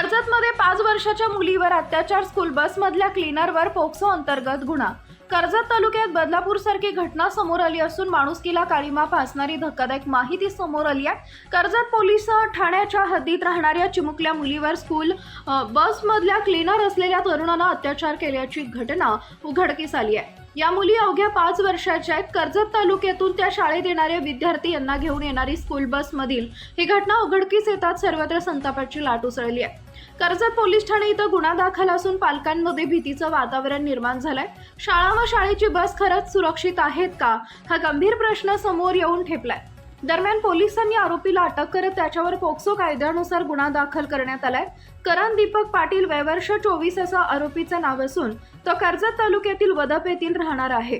कर्जतमध्ये पाच वर्षाच्या मुलीवर अत्याचार स्कूल बसमधल्या क्लीनरवर पोक्सो अंतर्गत गुन्हा. कर्जत तालुक्यात बदलापूर सारखी घटना समोर आली असून माणुसकीला काळीमा फासणारी धक्कादायक माहिती समोर आली आहे. कर्जत पोलीस ठाण्याच्या हद्दीत राहणाऱ्या चिमुकल्या मुलीवर स्कूल बसमधल्या क्लीनर असलेल्या तरुणानं अत्याचार केल्याची घटना उघडकीस आली आहे. या मुली अवघ्या पाच वर्षाच्या आहेत. कर्जत तालुक्यातून त्या शाळेत येणाऱ्या विद्यार्थी यांना घेऊन येणारी स्कूल बसमधील ही घटना उघडकीस येतात सर्वत्र संतापाची लाट उसळली आहे. कर्जत पोलीस ठाणे इथं गुन्हा दाखल असून पालकांमध्ये भीतीचं वातावरण निर्माण झालंय. शाळा व शाळेची बस खरंच सुरक्षित आहेत का? हा गंभीर प्रश्न समोर येऊन ठेपलाय. दरम्यान पोलिसांनी आरोपीला अटक करत त्याच्यावर पोक्सो कायद्यानुसार गुन्हा दाखल करण्यात आलाय. करण दीपक पाटील वयवर्ष चोवीस असं आरोपीचं नाव असून तो कर्जत तालुक्यातील वदप येथील राहणार आहे.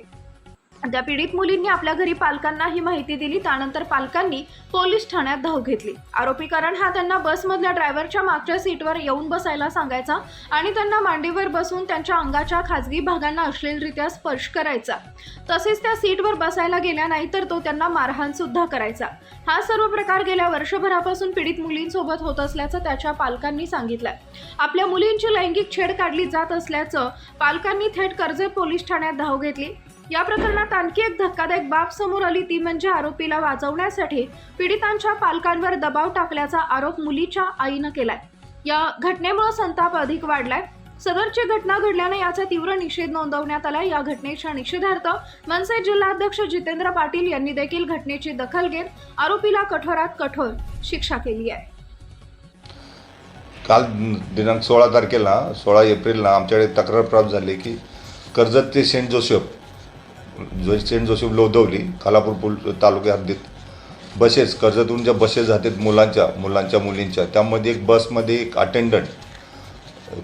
त्या पीडित मुलींनी आपल्या घरी पालकांना ही माहिती दिली त्यानंतर पालकांनी पोलीस ठाण्यात धाव घेतली. आरोपी करण हा त्यांना बसमधल्या ड्रायव्हरच्या मागच्या सीटवर येऊन बसायला सांगायचा आणि त्यांना मांडीवर बसून त्यांच्या अंगाच्या खाजगी भागांना अश्लीलरित्या स्पर्श करायचा. तसेच त्या सीटवर बसायला गेल्या नाही तर तो त्यांना मारहाण सुद्धा करायचा. हा सर्व प्रकार गेल्या वर्षभरापासून पीडित मुलींसोबत होत असल्याचं त्याच्या पालकांनी सांगितलं आपल्या मुलींची लैंगिक छेड काढली जात असल्याचं पालकांनी थेट कर्जत पोलीस ठाण्यात धाव घेतली. या प्रकरणात आणखी एक धक्कादायक बाब समोर आली ती म्हणजे आरोपीला वाचवण्यासाठी पीडितांच्या पालकांवर दबाव टाकल्याचा आरोप मुलीच्या आईनं केलाय. या घटनेमुळे संताप अधिक वाढलाय. सदरची घटना घडल्याने याचा तीव्र निषेध नोंदवण्यात आलाय. या घटनेच्या निषेधार्थ मनसे जिल्हाध्यक्ष जितेंद्र पाटील यांनी देखील घटनेची दखल घेत आरोपीला कठोरात कठोर शिक्षा केली आहे. काल दिनांक सोळा तारखेला सोळा एप्रिलला आमच्याकडे तक्रार प्राप्त झाली की कर्जत ते Saint Joseph Saint Joseph Lodhivali Khalapur पुल तालुक्या हद्दीत. बसेस कर्जतून ज्या बसेस जातात मुलांच्या मुलांच्या मुलींच्या त्यामध्ये एक बसमध्ये एक अटेंडंट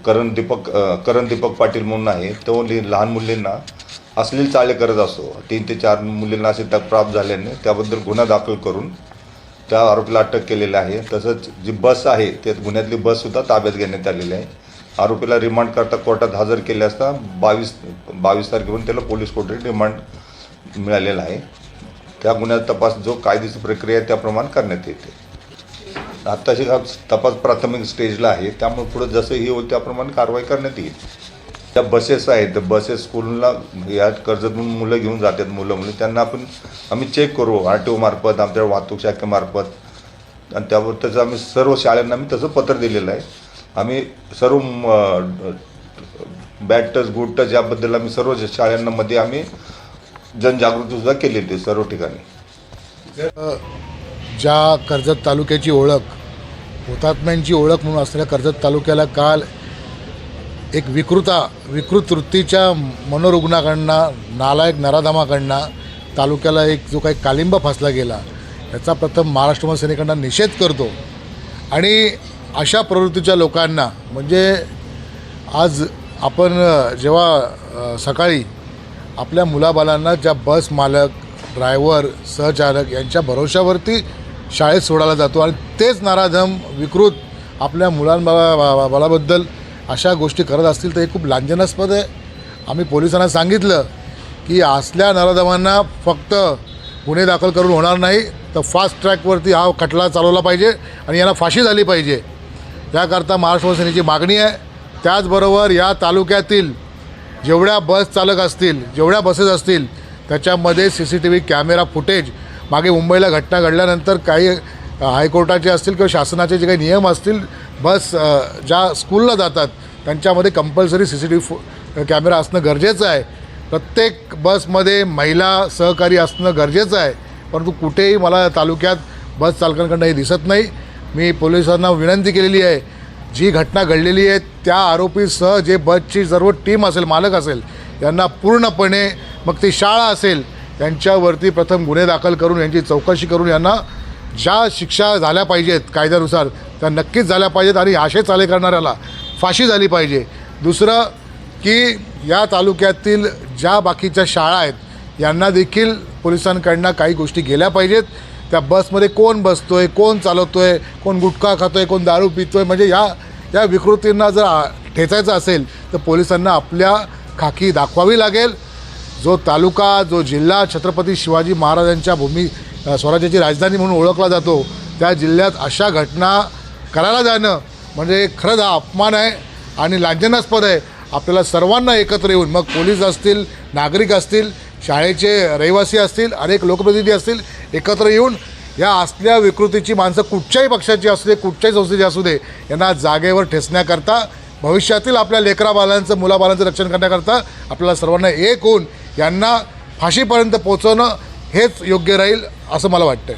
करण दीपक करण दीपक पाटील म्हणून आहे. तो लि- लहान मुलींना अश्लील चाळे करत असतो. तीन ते चार मुलींना असे तक प्राप्त झाल्याने त्याबद्दल गुन्हा दाखल करून त्या आरोपीला अटक केलेली आहे. तसंच जी बस आहे त्या गुन्ह्यातली बससुद्धा ताब्यात घेण्यात आलेली आहे. आरोपीला रिमांड करता कोर्टात हजर केले असता बावीस बावीस तारखेपर्यंत त्याला पोलीस कोठडीत रिमांड मिळालेला आहे. त्या गुन्ह्याचा तपास जो कायदेशीर प्रक्रिया आहे त्याप्रमाणे करण्यात येते. आत्ताशी हा तपास प्राथमिक स्टेजला आहे. त्यामुळे पुढे जसं हे होईल त्याप्रमाणे कारवाई करण्यात येईल. त्या बसेस आहेत त्या बसेस स्कूलला या कर्जतून मुलं घेऊन जातात मुलं मुली त्यांना आपण आम्ही चेक करू आर टी ओमार्फत आमच्या वाहतूक शाखेमार्फत. आणि त्यावर त्याचं आम्ही सर्व शाळांना आम्ही तसं पत्र दिलेलं आहे. आम्ही सर्व बॅड टच गुड टच याबद्दल आम्ही सर्व शाळांमध्ये आम्ही जनजागृतीसुद्धा केलेली होती सर्व ठिकाणी. ज्या कर्जत तालुक्याची ओळख हुतात्म्यांची ओळख म्हणून असलेल्या कर्जत तालुक्याला काल एक विकृता विकृत वृत्तीच्या मनोरुग्णाकडनं नालायक नराधामाकडनं तालुक्याला एक जो काही कालिंबा फासला गेला याचा प्रथम महाराष्ट्र सेनेकडनं निषेध करतो. आणि अशा प्रवृत्तीच्या लोकांना म्हणजे आज आपण जेव्हा सकाळी आपल्या मुलाबालांना ज्या बस मालक ड्रायव्हर सहचालक यांच्या भरोशावरती शाळेत सोडायला जातो आणि तेच नाराधम विकृत आपल्या मुलांबा बालाबद्दल अशा गोष्टी करत असतील तर हे खूप लांछनास्पद आहे. आम्ही पोलिसांना सांगितलं की असल्या नराधमांना फक्त गुन्हे दाखल करून होणार नाही तर फास्ट ट्रॅकवरती हा खटला चालवला पाहिजे आणि यांना फाशी झाली पाहिजे. याकरता महाराष्ट्र सेनेची मागणी आहे. त्याचबरोबर या तालुक्यातील जेवढ्या बस चालक असतील जेवढ्या बसेस असतील त्याच्यामध्ये C C T V camera footage मागे मुंबईला घटना घडल्यानंतर काही हायकोर्टाचे असतील किंवा शासनाचे जे काही नियम असतील बस ज्या स्कूलला जातात त्यांच्यामध्ये compulsory C C T V camera असणं गरजेचं आहे. प्रत्येक बसमध्ये महिला सहकारी असणं गरजेचं आहे. परंतु कुठेही मला तालुक्यात बस चालकांकडनं हे दिसत नाही. मी पोलिसांना विनंती केलेली आहे. जी घटना घडलेली आहे त्या आरोपीसह जे बसची सर्व टीम असेल मालक असेल यांना पूर्णपणे मग ती शाळा असेल त्यांच्यावरती प्रथम गुन्हे दाखल करून यांची चौकशी करून यांना ज्या शिक्षा झाल्या पाहिजेत कायद्यानुसार त्या नक्कीच झाल्या पाहिजेत आणि आशे चाले करणाऱ्याला फाशी झाली पाहिजे. दुसरं की या तालुक्यातील ज्या बाकीच्या शाळा आहेत यांना देखील पोलिसांकडनं काही गोष्टी गेल्या पाहिजेत. त्या बसमध्ये कोण बसतो आहे कोण चालवतो आहे कोण गुटखा खातो आहे कोण दारू पितो आहे म्हणजे या या विकृतींना जर ठेचायचं असेल तर पोलिसांना आपल्या खाकी दाखवावी लागेल. जो तालुका जो जिल्हा छत्रपती शिवाजी महाराजांच्या भूमी स्वराज्याची राजधानी म्हणून ओळखला जातो त्या जिल्ह्यात अशा घटना करायला जाणं म्हणजे खरंच हा अपमान आहे आणि लांछनास्पद आहे. आपल्याला सर्वांना एकत्र येऊन मग पोलीस असतील नागरिक असतील शाळेचे रहिवासी असतील अनेक लोकप्रतिनिधी असतील एकत्र येऊन या असल्या विकृतीची माणसं कुठच्याही पक्षाची असू दे कुठच्याही संस्थेची असू दे यांना जागेवर ठेचण्याकरता भविष्यातील आपल्या लेकराबालांचं मुलाबालांचं रक्षण करण्याकरता आपल्याला सर्वांना एक होऊन यांना फाशीपर्यंत पोचवणं हेच योग्य राहील असं मला वाटतं